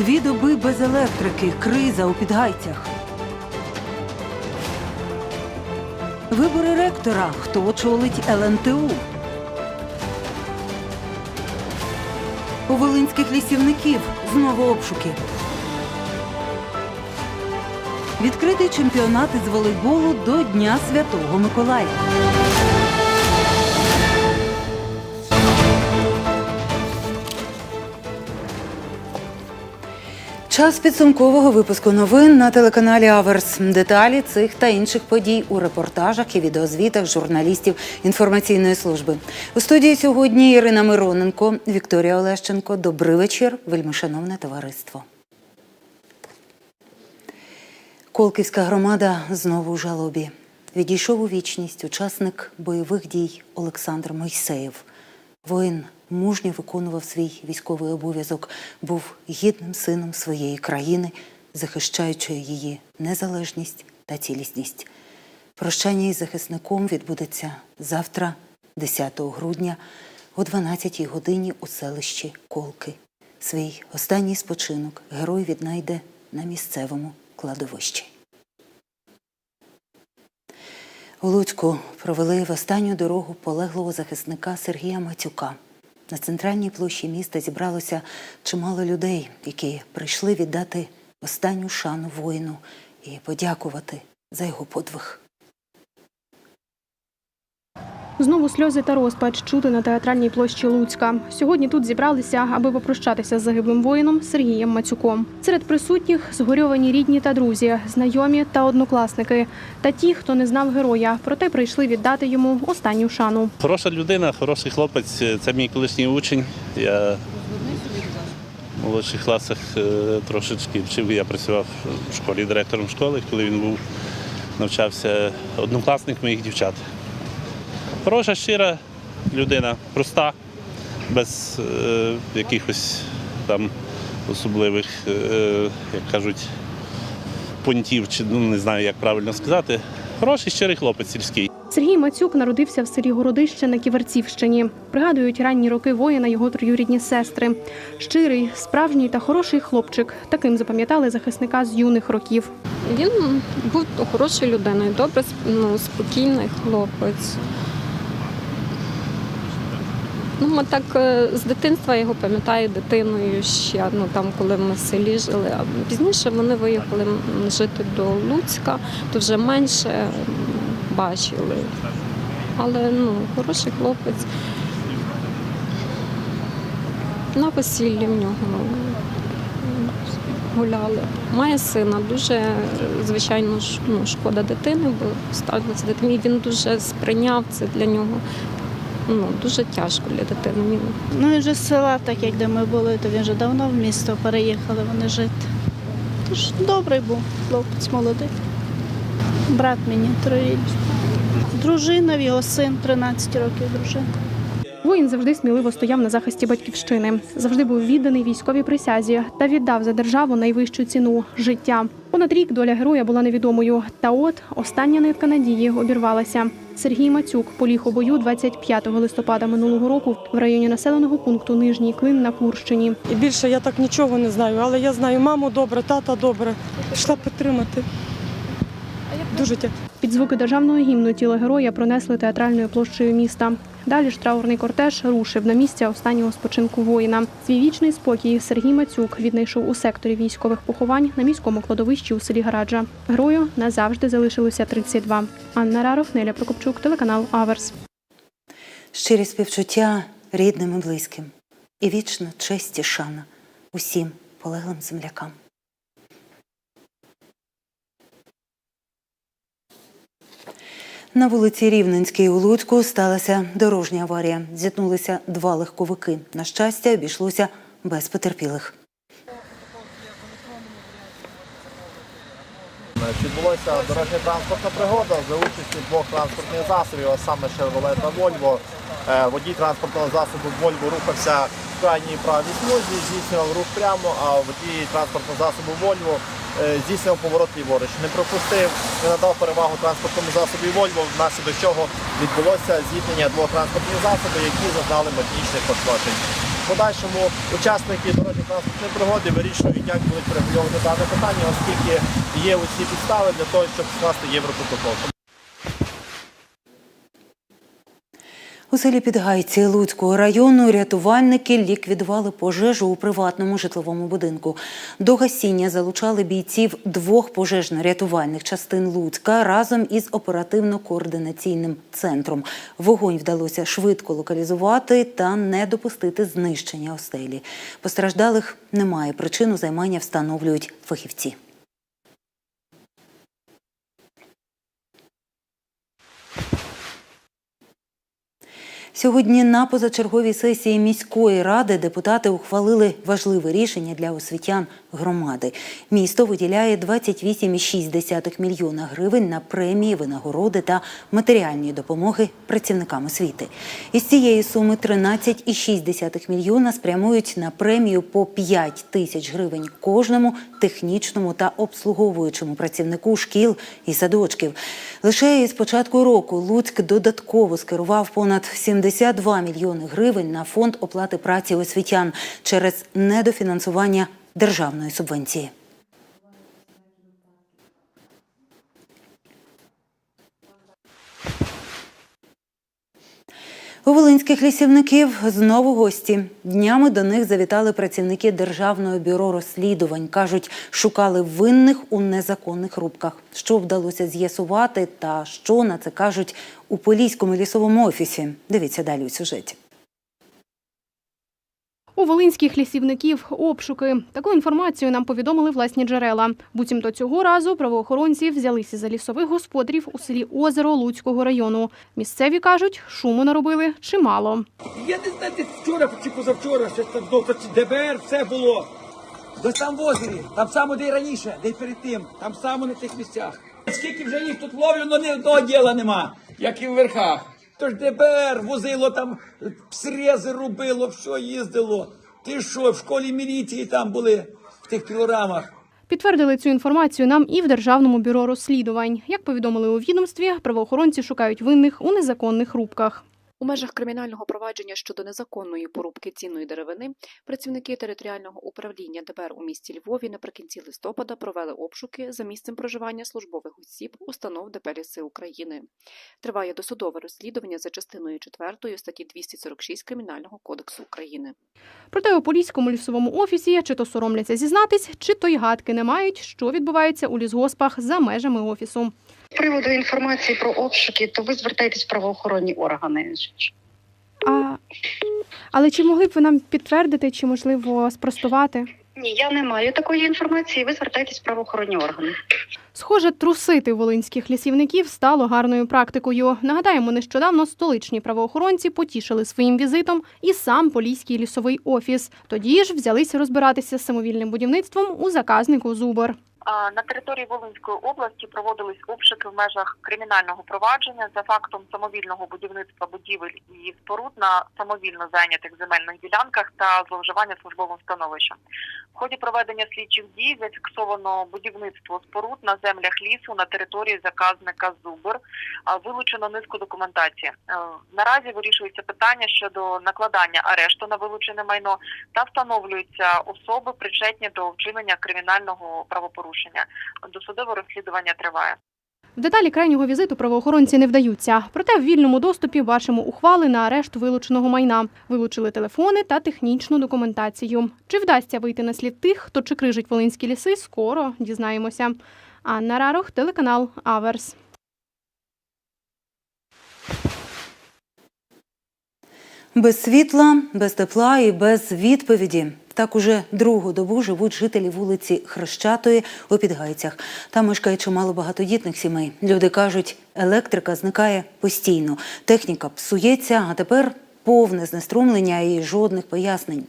Дві доби без електрики, криза у підгайцях. Вибори ректора. Хто очолить ЛНТУ? У волинських лісівників знову обшуки. Відкритий чемпіонат із волейболу до Дня Святого Миколая. Час підсумкового випуску новин на телеканалі Аверс. Деталі цих та інших подій у репортажах і відеозвітах журналістів інформаційної служби. У студії сьогодні Ірина Мироненко, Вікторія Олещенко. Добрий вечір, вельмишановне товариство. Колківська громада знову у жалобі. Відійшов у вічність учасник бойових дій Олександр Мойсеєв. Воїн мужньо виконував свій військовий обов'язок, був гідним сином своєї країни, захищаючи її незалежність та цілісність. Прощання із захисником відбудеться завтра, 10 грудня, о 12 годині у селищі Колки. Свій останній спочинок герой віднайде на місцевому кладовищі. У Луцьку провели в останню дорогу полеглого захисника Сергія Матюка. На центральній площі міста зібралося чимало людей, які прийшли віддати останню шану воїну і подякувати за його подвиг. Знову сльози та розпач чути на театральній площі Луцька. Сьогодні тут зібралися, аби попрощатися з загиблим воїном Сергієм Мацюком. Серед присутніх згорьовані рідні та друзі, знайомі та однокласники, та ті, хто не знав героя, проте прийшли віддати йому останню шану. Хороша людина, хороший хлопець. Це мій колишній учень. Я в молодших класах е, трошечки вчив. Я працював в школі директором школи, коли він був, навчався однокласник моїх дівчат. Хороша, щира людина, проста, без е, якихось там особливих, е, як кажуть, понтів, чи ну не знаю, як правильно сказати. Хороший, щирий хлопець сільський. Сергій Мацюк народився в селі Городище на Ківерцівщині. Пригадують ранні роки воїна його троюрідні сестри. Щирий, справжній та хороший хлопчик. Таким запам'ятали захисника з юних років. Він був хорошою людиною, добре, ну, спокійний хлопець. Ну, ми так е, з дитинства його пам'ятаю дитиною ще, ну там, коли ми в селі жили. А пізніше вони виїхали жити до Луцька, то вже менше бачили. Але ну, хороший хлопець. На весіллі в нього гуляли. Має сина, дуже звичайно ну, шкода дитини, бо ставиться дитині. Він дуже сприйняв це для нього. Ну, дуже тяжко для дитини. Ну, він же з села, так як де ми були, то він вже давно в місто переїхали вони жити. Тож добрий був хлопець молодий. Брат мені троїть. Дружина, його син, 13 років дружина. Воїн завжди сміливо стояв на захисті батьківщини, завжди був відданий військовій присязі та віддав за державу найвищу ціну життя. Понад рік доля героя була невідомою. Та от остання нитка надії обірвалася. Сергій Мацюк поліг у бою 25 листопада минулого року в районі населеного пункту Нижній Клин на Курщині. І більше я так нічого не знаю, але я знаю маму добре, тата добре. Пішла підтримати. Дуже дякую. Під звуки державного гімну тіло героя пронесли театральною площею міста. Далі ж траурний кортеж рушив на місце останнього спочинку воїна. Свій вічний спокій Сергій Мацюк віднайшов у секторі військових поховань на міському кладовищі у селі Гараджа. Герою назавжди залишилося 32. Анна Раров, Неля Прокопчук, телеканал Аверс. Щирі співчуття рідним і близьким. І вічна честь і шана усім полеглим землякам. На вулиці Рівненській у Луцьку сталася дорожня аварія. Зіткнулися два легковики. На щастя, обійшлося без потерпілих. Відбулася дорожня транспортна пригода за участю двох транспортних засобів, а саме Chevrolet та Volvo. Е, Водій транспортного засобу Volvo рухався в крайній правій смузі, здійснював рух прямо, а водій транспортного засобу Volvo е, здійснював поворот ліворуч. Не пропустив, не надав перевагу транспортному засобі Вольво, внаслідок чого відбулося зіткнення двох транспортних засобів, які зазнали механічних пошкоджень. подальшому учасники дорожньо-транспортної пригоди вирішують, як будуть регульовувати дане питання, оскільки є усі підстави для того, щоб скласти європротокол. У селі Підгайці Луцького району рятувальники ліквідували пожежу у приватному житловому будинку. До гасіння залучали бійців двох пожежно-рятувальних частин Луцька разом із оперативно-координаційним центром. Вогонь вдалося швидко локалізувати та не допустити знищення оселі. Постраждалих немає. Причину займання встановлюють фахівці. Сьогодні на позачерговій сесії міської ради депутати ухвалили важливе рішення для освітян громади. Місто виділяє 28,6 мільйона гривень на премії, винагороди та матеріальні допомоги працівникам освіти. Із цієї суми 13,6 мільйона спрямують на премію по 5 тисяч гривень кожному технічному та обслуговуючому працівнику шкіл і садочків. Лише із початку року Луцьк додатково скерував понад 72 мільйони гривень на фонд оплати праці освітян через недофінансування державної субвенції. У волинських лісівників знову гості. Днями до них завітали працівники Державного бюро розслідувань. Кажуть, шукали винних у незаконних рубках. Що вдалося з'ясувати та що на це кажуть у Поліському лісовому офісі. Дивіться далі у сюжеті. У волинських лісівників обшуки. Таку інформацію нам повідомили власні джерела. Буцімто цього разу правоохоронці взялися за лісових господарів у селі Озеро Луцького району. Місцеві кажуть, шуму наробили чимало. Я не знаю, вчора чи позавчора, там довго ДБР, все було. Десь там в озері, там само де й раніше, де й перед тим, там само на тих місцях. Скільки вже їх тут ловлено, ні одного діла нема, як і в верхах. Тож ДБР возило там, срези робило, все їздило. Ти що, в школі міліції там були в тих пілорамах. Підтвердили цю інформацію нам і в Державному бюро розслідувань. Як повідомили у відомстві, правоохоронці шукають винних у незаконних рубках. У межах кримінального провадження щодо незаконної порубки цінної деревини працівники територіального управління ДБР у місті Львові наприкінці листопада провели обшуки за місцем проживання службових осіб установ ДП «Ліси України. Триває досудове розслідування за частиною 4 статті 246 Кримінального кодексу України. Проте у поліському лісовому офісі чи то соромляться зізнатись, чи то й гадки не мають, що відбувається у лісгоспах за межами офісу. З приводу інформації про обшуки, то ви звертаєтесь в правоохоронні органи. А... Але чи могли б ви нам підтвердити, чи можливо спростувати? Ні, я не маю такої інформації. Ви звертаєтесь в правоохоронні органи. Схоже, трусити волинських лісівників стало гарною практикою. Нагадаємо, нещодавно столичні правоохоронці потішили своїм візитом і сам Поліський лісовий офіс. Тоді ж взялися розбиратися з самовільним будівництвом у заказнику Зубор. На території Волинської області проводились обшуки в межах кримінального провадження за фактом самовільного будівництва будівель і споруд на самовільно зайнятих земельних ділянках та зловживання службовим становищем. В ході проведення слідчих дій зафіксовано будівництво споруд на землях лісу на території заказника Зубр. Вилучено низку документації. Е, Наразі вирішується питання щодо накладання арешту на вилучене майно та встановлюються особи, причетні до вчинення кримінального правопорушення. Досудове розслідування триває. В деталі крайнього візиту правоохоронці не вдаються. Проте в вільному доступі бачимо ухвали на арешт вилученого майна. Вилучили телефони та технічну документацію. Чи вдасться вийти на слід тих, хто чикрижить волинські ліси, скоро дізнаємося. Анна Рарох, телеканал Аверс. Без світла, без тепла і без відповіді. Так уже другу добу живуть жителі вулиці Хрещатої у Підгайцях. Там мешкає чимало багатодітних сімей. Люди кажуть, електрика зникає постійно, техніка псується, а тепер повне знеструмлення і жодних пояснень.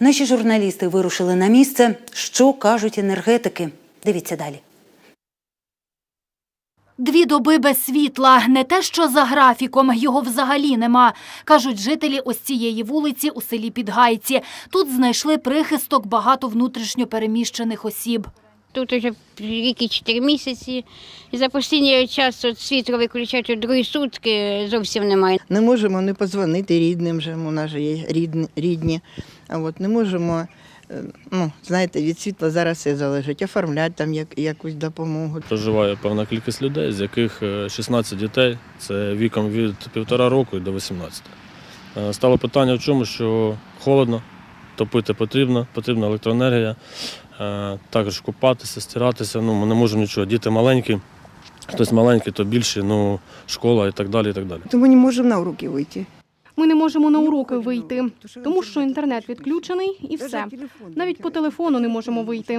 Наші журналісти вирушили на місце. Що кажуть енергетики? Дивіться далі. Дві доби без світла, не те, що за графіком, його взагалі нема, кажуть жителі ось цієї вулиці у селі Підгайці. Тут знайшли прихисток багато внутрішньо переміщених осіб. Тут уже рік і чотири місяці. І за останній час от світло виключають у другі сутки, зовсім немає. Не можемо не подзвонити рідним же, у нас же є рідні, рідні. А от не можемо, ну, знаєте, від світла зараз все залежить, оформляти там як, якусь допомогу. Проживає певна кількість людей, з яких е, 16 дітей це віком від півтора року до 18. Е, Стало питання в чому, що холодно, топити потрібно, потрібна електроенергія, е, також купатися, стиратися. Ну, ми не можемо нічого. Діти маленькі, хтось маленький, то більші, ну, школа і так далі. І так далі. Тому не можемо на уроки вийти. Ми не можемо на уроки вийти, тому що інтернет відключений і все. Навіть по телефону не можемо вийти.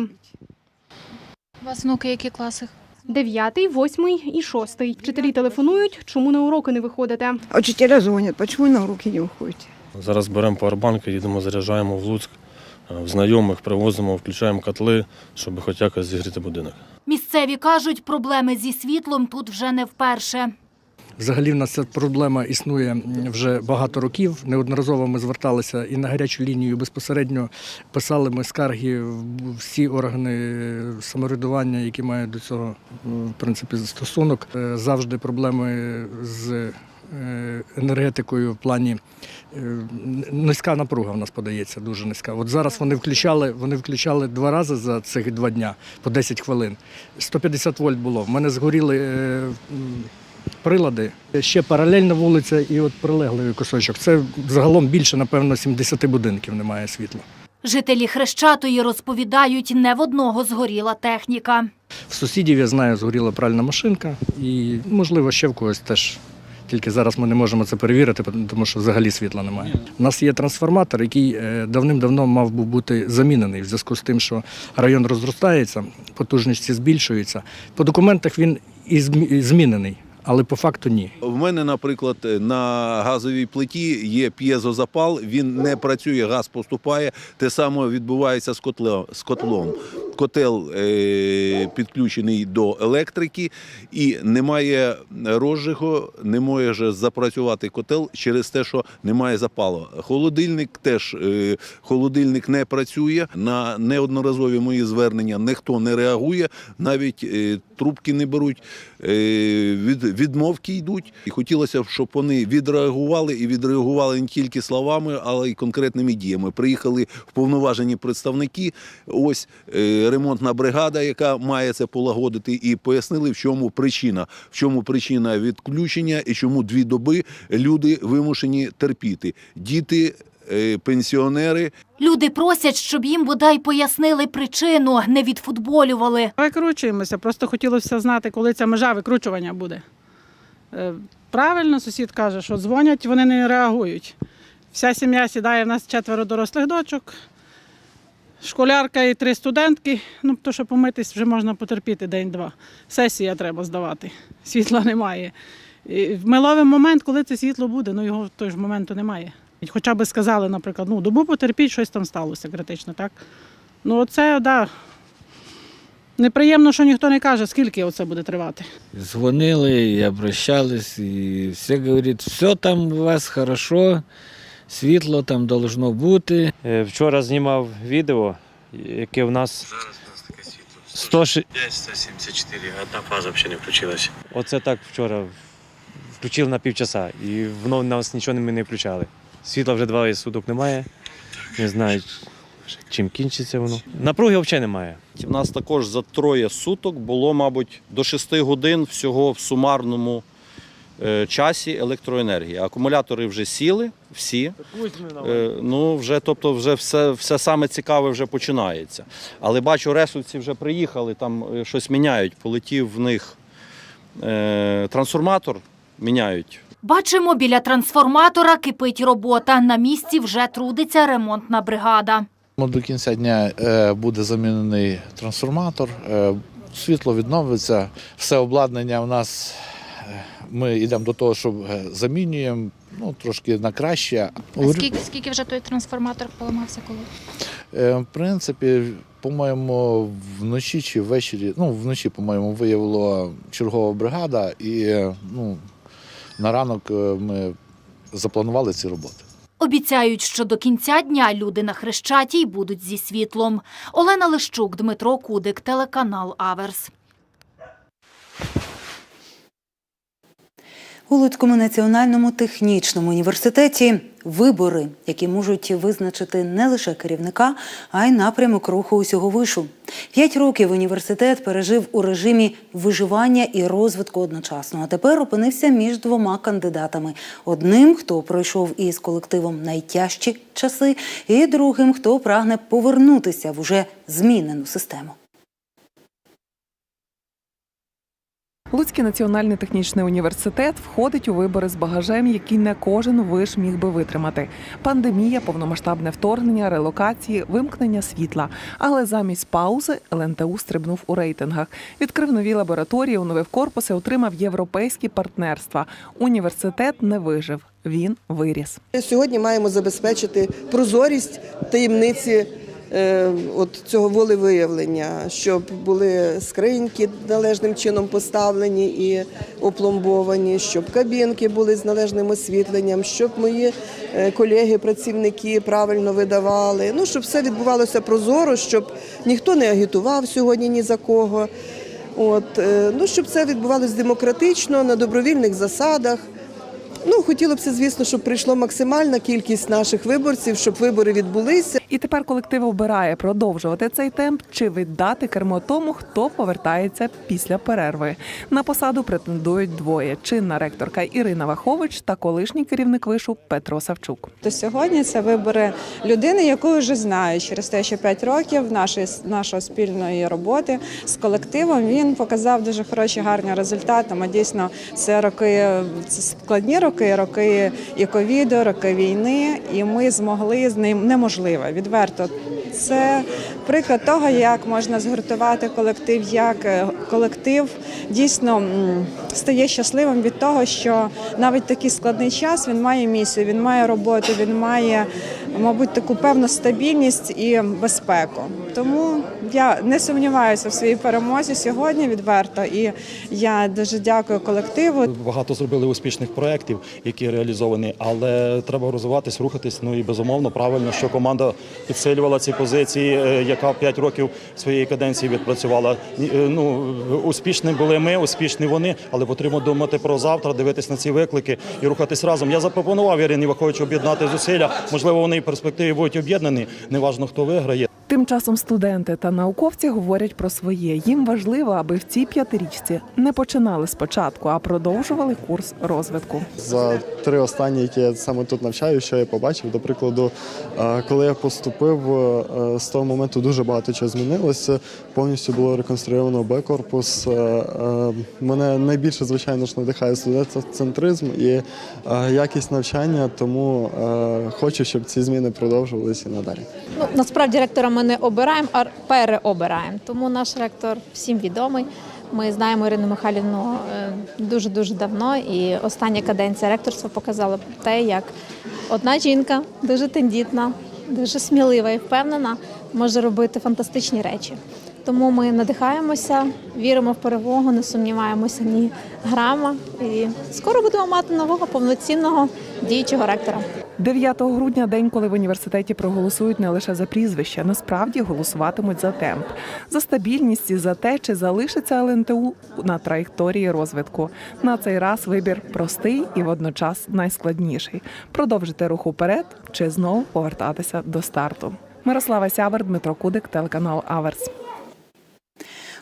У вас внуки які класи? Дев'ятий, восьмий і шостий. Вчителі телефонують, чому на уроки не виходите. А Учителя дзвонять, чому на уроки не виходите? Зараз беремо пауербанки, їдемо, заряджаємо в Луцьк, е, в знайомих привозимо, включаємо котли, щоб хоч якось зігріти будинок. Місцеві кажуть, проблеми зі світлом тут вже не вперше. Взагалі в нас ця проблема існує вже багато років. Неодноразово ми зверталися і на гарячу лінію безпосередньо писали ми скарги в всі органи самоврядування, які мають до цього в принципі стосунок. Е, Завжди проблеми з е, енергетикою в плані е, низька напруга в нас подається, дуже низька. От зараз вони включали, вони включали два рази за цих два дня по 10 хвилин. 150 вольт було. В мене згоріли. Прилади. Ще паралельна вулиця і от прилеглий кусочок. Це загалом більше, напевно, 70 будинків немає світла. Жителі Хрещатої розповідають, не в одного згоріла техніка. В сусідів, я знаю, згоріла пральна машинка і, можливо, ще в когось теж. Тільки зараз ми не можемо це перевірити, тому що взагалі світла немає. У нас є трансформатор, який е, давним-давно мав би бути замінений в зв'язку з тим, що район розростається, потужності збільшуються. По документах він і змінений, але по факту ні. В мене, наприклад, на газовій плиті є п'єзозапал, він не працює, газ поступає. Те саме відбувається з котлом. З котлом. Котел е, підключений до електрики і немає розжигу, не може запрацювати котел через те, що немає запалу. Холодильник теж е, холодильник не працює. На неодноразові мої звернення ніхто не реагує, навіть е, трубки не беруть, е, від, відмовки йдуть. І хотілося щоб вони відреагували і відреагували не тільки словами, але й конкретними діями. Приїхали вповноважені представники. Ось е, ремонтна бригада, яка має це полагодити, і пояснили, в чому причина, в чому причина відключення і чому дві доби люди вимушені терпіти. Діти, пенсіонери. Люди просять, щоб їм бодай пояснили причину, не відфутболювали. Викручуємося, просто хотілося знати, коли ця межа викручування буде. Е, Правильно, сусід каже, що дзвонять, вони не реагують. Вся сім'я сідає, в нас четверо дорослих дочок, школярка і три студентки. Ну, то, що помитись вже можна потерпіти день-два. Сесія треба здавати, світла немає. І в миловий момент, коли це світло буде, ну його в той ж моменту немає. Хоча б сказали, наприклад, ну добу потерпіть, щось там сталося критично, так? Ну, оце, так. Да. Неприємно, що ніхто не каже, скільки оце буде тривати. Звонили и обращались, и все говорят, все там у вас хорошо, світло там должно бути. Е, Вчора знімав відео, яке в нас 100... 174, одна фаза взагалі не включилась. Оце так вчора включили на півчаса, і воно в нас нічого ми не включали. Світла вже двоє суток немає. Не знаю, чим кінчиться воно. Напруги взагалі немає. У нас також за троє суток було, мабуть, до 6 годин всього в сумарному е, часі електроенергії. Акумулятори вже сіли, всі. Е, ну, вже, тобто, вже все, все саме цікаве вже починається. Але бачу, ресурсі вже приїхали, там е, щось міняють. Полетів в них е, трансформатор, міняють. Бачимо, біля трансформатора кипить робота. На місці вже трудиться ремонтна бригада. До кінця дня е, буде замінений трансформатор, е, світло відновиться, все обладнання у нас. е, Ми йдемо до того, що замінюємо ну, трошки на краще. А скільки, скільки вже той трансформатор поламався коли? В принципі, по-моєму, вночі чи ввечері, ну, вночі, по-моєму, виявила чергова бригада, і ну, на ранок е, ми запланували ці роботи. Обіцяють, що до кінця дня люди на Хрещатій будуть зі світлом. Олена Лищук, Дмитро Кудик, телеканал Аверс. У Луцькому національному технічному університеті вибори, які можуть визначити не лише керівника, а й напрямок руху усього вишу. П'ять років університет пережив у режимі виживання і розвитку одночасно. А тепер опинився між двома кандидатами: одним, хто пройшов із колективом найтяжчі часи, і другим, хто прагне повернутися в уже змінену систему. Луцький національний технічний університет входить у вибори з багажем, який не кожен виш міг би витримати. Пандемія, повномасштабне вторгнення, релокації, вимкнення світла. Але замість паузи ЛНТУ стрибнув у рейтингах. Відкрив нові лабораторії, оновив корпуси, отримав європейські партнерства. Університет не вижив. Він виріс. Сьогодні маємо забезпечити прозорість таємниці от цього волевиявлення, щоб були скриньки належним чином поставлені і опломбовані, щоб кабінки були з належним освітленням, щоб мої е, колеги, працівники правильно видавали. Ну щоб все відбувалося прозоро, щоб ніхто не агітував сьогодні ні за кого. От е, ну щоб це відбувалося демократично на добровільних засадах. Ну, хотілося б, звісно, щоб прийшло максимальна кількість наших виборців, щоб вибори відбулися. І тепер колектив обирає продовжувати цей темп чи віддати кермо тому, хто повертається після перерви. На посаду претендують двоє: чинна ректорка Ірина Вахович та колишній керівник вишу Петро Савчук. То сьогодні це вибори людини, яку вже знаю через те, що 5 років нашої нашої спільної роботи з колективом він показав дуже хороші гарні результати. Тому дійсно це роки це складні роки, роки і ковіду, роки війни, і ми змогли з ним неможливе відверто. Це приклад того, як можна згуртувати колектив, як е, колектив дійсно стає щасливим від того, що навіть такий складний час він має місію, він має роботу, він має, мабуть, таку певну стабільність і безпеку. Тому я не сумніваюся в своїй перемозі сьогодні відверто, і я дуже дякую колективу. Багато зробили успішних проєктів, які реалізовані, але треба розвиватись, рухатись. Ну і безумовно правильно, що команда підсилювала ці позиції, е, яка 5 років своєї каденції відпрацювала. Е, Ну успішні були ми, успішні вони, але потрібно думати про завтра, дивитись на ці виклики і рухатись разом. Я запропонував Ірині Ваховичу об'єднати зусилля. Можливо, вони перспективі будуть об'єднані. Неважно, хто виграє. Тим часом студенти та науковці говорять про своє. Їм важливо, аби в цій п'ятирічці не починали спочатку, а продовжували курс розвитку. За три останні, які я саме тут навчаю, що я побачив. До прикладу, е, коли я поступив, е, з того моменту дуже багато чого змінилося. Повністю було реконструйовано Б-корпус. Е, е, Мене найбільше, звичайно ж, надихає студентоцентризм і якість навчання, тому хочу, щоб ці зміни продовжувалися і надалі. Ну, насправді ректора не обираємо, а переобираємо. Тому наш ректор всім відомий. Ми знаємо Ірину Михайлівну дуже дуже давно, і остання каденція ректорства показала те, як одна жінка дуже тендітна, дуже смілива і впевнена, може робити фантастичні речі. Тому ми надихаємося, віримо в перемогу, не сумніваємося ні грама. І скоро будемо мати нового повноцінного діючого ректора. 9 грудня день, коли в університеті проголосують не лише за прізвище, насправді голосуватимуть за темп, за стабільність і за те, чи залишиться ЛНТУ на траєкторії розвитку. На цей раз вибір простий і водночас найскладніший: продовжити рух уперед чи знову повертатися до старту. Мирослава Сявер, Дмитро Кудик, телеканал Аверс.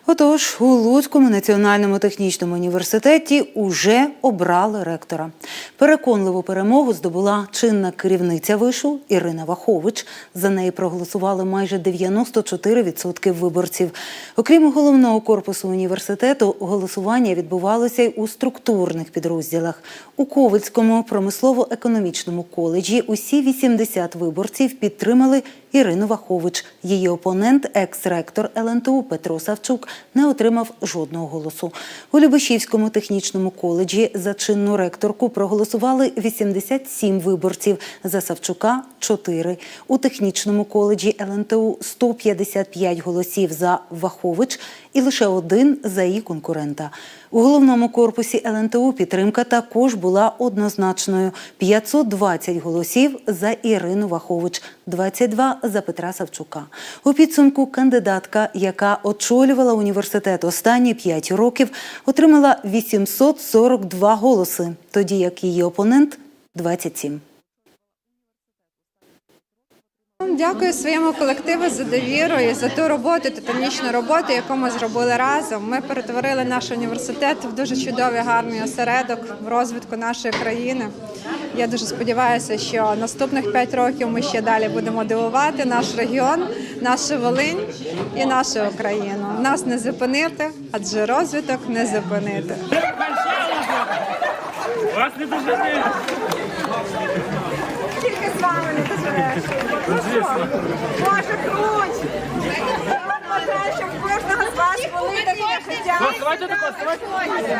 Отож, у Луцькому національному технічному університеті уже обрали ректора. Переконливу перемогу здобула чинна керівниця вишу Ірина Вахович. За неї проголосували майже 94% виборців. Окрім головного корпусу університету, голосування відбувалося й у структурних підрозділах. У Ковальському промислово-економічному коледжі усі 80 виборців підтримали Ірину Вахович. Її опонент, екс-ректор ЛНТУ Петро Савчук, не отримав жодного голосу. У Любешівському технічному коледжі за чинну ректорку проголосували 87 виборців, за Савчука – 4. У технічному коледжі ЛНТУ 155 голосів за Вахович і лише один за її конкурента. У головному корпусі ЛНТУ підтримка також була однозначною: 520 голосів за Ірину Вахович, 22 за Петра Савчука. У підсумку кандидатка, яка очолювала університет останні 5 років, отримала 842 голоси, тоді як її опонент 27. Дякую своєму колективу за довіру і за ту роботу, титанічну роботу, яку ми зробили разом. Ми перетворили наш університет в дуже чудовий, гарний осередок в розвитку нашої країни. Я дуже сподіваюся, що наступних п'ять років ми ще далі будемо дивувати наш регіон, нашу Волинь і нашу Україну. Нас не зупинити, адже розвиток не зупинити. Вас не дожени! Тільки з вами не. Боже, круть! Бажаю, щоб кожного з вас були такі життя. Давайте тако, давайте.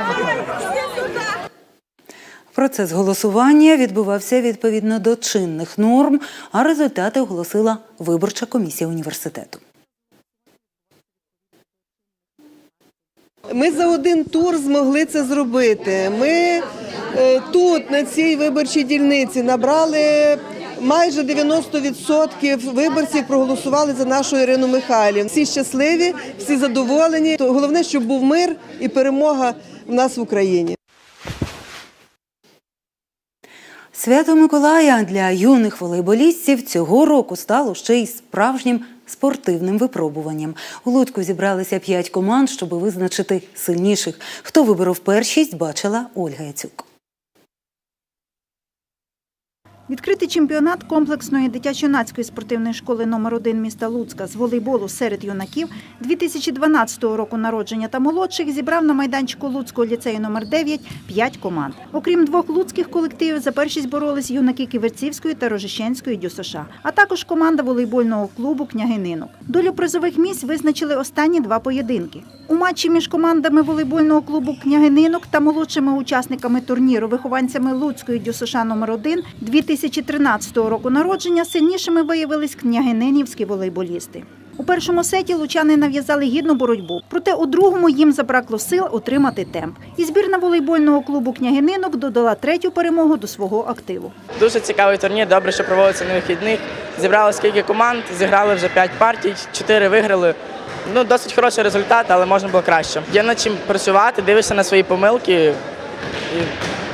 Процес голосування відбувався відповідно до чинних норм, а результати оголосила виборча комісія університету. Ми за один тур змогли це зробити. Ми е, тут, на цій виборчій дільниці, набрали майже 90% виборців, проголосували за нашу Ірину Михайлівну. Всі щасливі, всі задоволені. Головне, щоб був мир і перемога в нас в Україні. Свято Миколая для юних волейболістів цього року стало ще й справжнім спортивним випробуванням. У Луцьку зібралися п'ять команд, щоб визначити сильніших. Хто виборов першість, бачила Ольга Яцюк. Відкритий чемпіонат комплексної дитячо-юнацької спортивної школи номер 1 міста Луцька з волейболу серед юнаків 2012 року народження та молодших зібрав на майданчику Луцького ліцею номер 9 5 команд. Окрім двох луцьких колективів, за першість боролись юнаки Ківерцівської та Рожищенської ДЮСШ, а також команда волейбольного клубу Княгининок. Долю призових місць визначили останні два поєдинки. У матчі між командами волейбольного клубу Княгининок та молодшими учасниками турніру, вихованцями Луцької ДЮСШ номер 1 2013 року народження сильнішими виявились княгининівські волейболісти. У першому сеті лучани нав'язали гідну боротьбу, проте у другому їм забракло сил отримати темп. І збірна волейбольного клубу княгининок додала третю перемогу до свого активу. Дуже цікавий турнір, добре, що проводиться на вихідних. Зібрали скільки команд, зіграли вже 5 партій, 4 виграли. Ну, досить хороший результат, але можна було краще. Є над чим працювати, дивишся на свої помилки і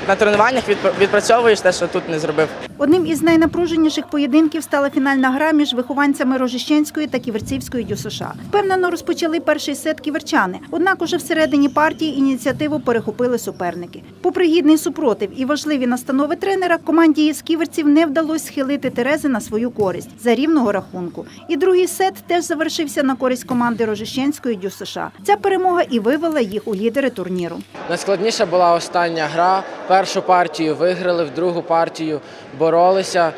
на тренуваннях відпра- відпрацьовуєш те, що тут не зробив. Одним із найнапруженіших поєдинків стала фінальна гра між вихованцями Рожищенської та Ківерцівської ДЮСШ. Впевнено розпочали перший сет ківерчани, однак уже всередині партії ініціативу перехопили суперники. Попри гідний супротив і важливі настанови тренера, команді із ківерців не вдалося схилити Терези на свою користь за рівного рахунку. І другий сет теж завершився на користь команди Рожищенської ДЮСШ. Ця перемога і вивела їх у лідери турніру. Найскладніша була остання гра. Першу партію виграли, в другу партію боролися.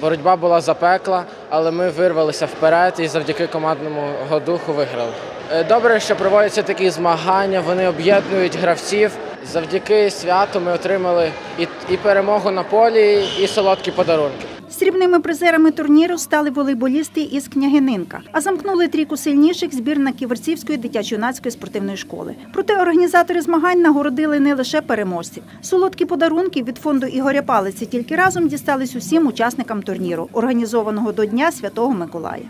Боротьба була запекла, але ми вирвалися вперед і завдяки командному духу виграли. Е, Добре, що проводяться такі змагання, вони об'єднують гравців. Завдяки святу ми отримали і, і перемогу на полі, і солодкі подарунки. Срібними призерами турніру стали волейболісти із Княгининка, а замкнули трійку сильніших збірна Ківерцівської дитячо-юнацької спортивної школи. Проте організатори змагань нагородили не лише переможців. Солодкі подарунки від фонду Ігоря Палиці тільки разом дістались усім учасникам турніру, організованого до Дня Святого Миколая.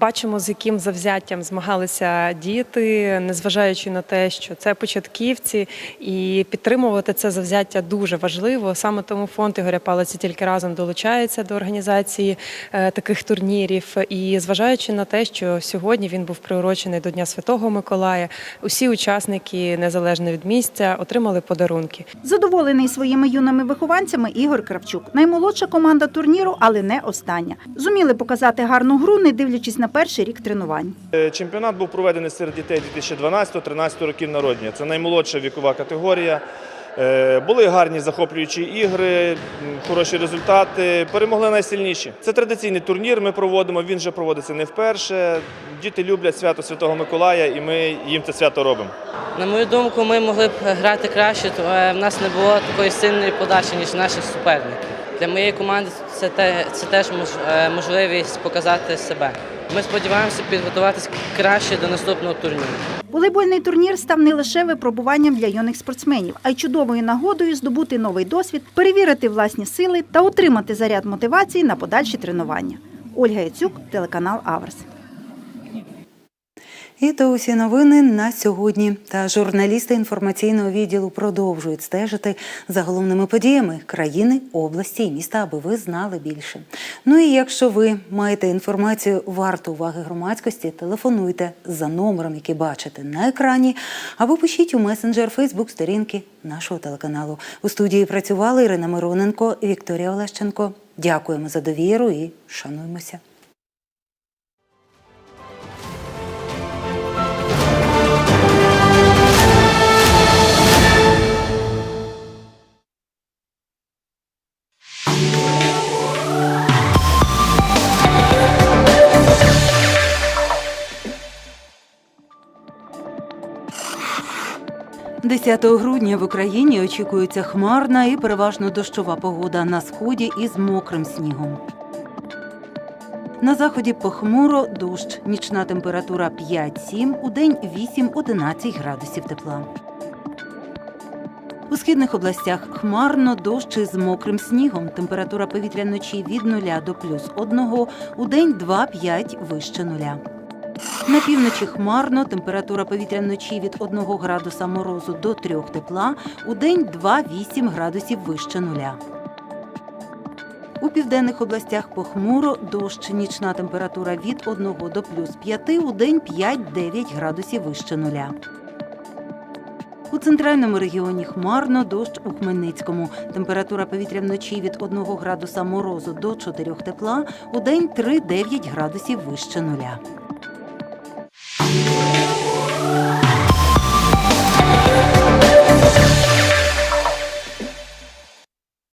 Бачимо, з яким завзяттям змагалися діти, незважаючи на те, що це початківці, і підтримувати це завзяття дуже важливо. Саме тому фонд Ігоря Палиці тільки разом долучається до організації е, таких турнірів. І зважаючи на те, що сьогодні він був приурочений до Дня Святого Миколая, усі учасники, незалежно від місця, отримали подарунки. Задоволений своїми юними вихованцями Ігор Кравчук. Наймолодша команда турніру, але не остання. Зуміли показати гарну гру, не дивлячись на перший рік тренувань. Е, Чемпіонат був проведений серед дітей 2012-13 років народження. Це наймолодша вікова категорія. Е, Були гарні захоплюючі ігри, хороші результати. Перемогли найсильніші. Це традиційний турнір. Ми проводимо. Він вже проводиться не вперше. Діти люблять свято Святого Миколая, і ми їм це свято робимо. На мою думку, ми могли б грати краще, то е, в нас не було такої сильної подачі, ніж наших суперників. Для моєї команди це, те, це теж можливість показати себе. Ми сподіваємося підготуватися краще до наступного турніру. Волейбольний турнір став не лише випробуванням для юних спортсменів, а й чудовою нагодою здобути новий досвід, перевірити власні сили та отримати заряд мотивації на подальші тренування. Ольга Яцюк, телеканал Аверс. І то усі новини на сьогодні. Та журналісти інформаційного відділу продовжують стежити за головними подіями країни, області і міста, аби ви знали більше. Ну і якщо ви маєте інформацію варту уваги громадськості, телефонуйте за номером, який бачите на екрані, або пишіть у месенджер Фейсбук сторінки нашого телеканалу. У студії працювали Ірина Мироненко, Вікторія Олещенко. Дякуємо за довіру і шануємося. – 10 грудня в Україні очікується хмарна і переважно дощова погода на сході із мокрим снігом. На заході похмуро дощ. Нічна температура 5-7, у день 8-11 градусів тепла. У східних областях хмарно дощ із мокрим снігом. Температура повітря вночі від 0 до плюс 1, у день 2-5 вище нуля. На півночі хмарно, температура повітря вночі від 1 градуса морозу до 3 тепла, у день 2-8 градусів вище нуля. У південних областях похмуро, дощ, нічна температура від 1 до плюс 5, у день 5-9 градусів вище нуля. У центральному регіоні хмарно, дощ у Хмельницькому. Температура повітря вночі від 1 градуса морозу до 4 тепла, у день 3-9 градусів вище нуля. Thank you.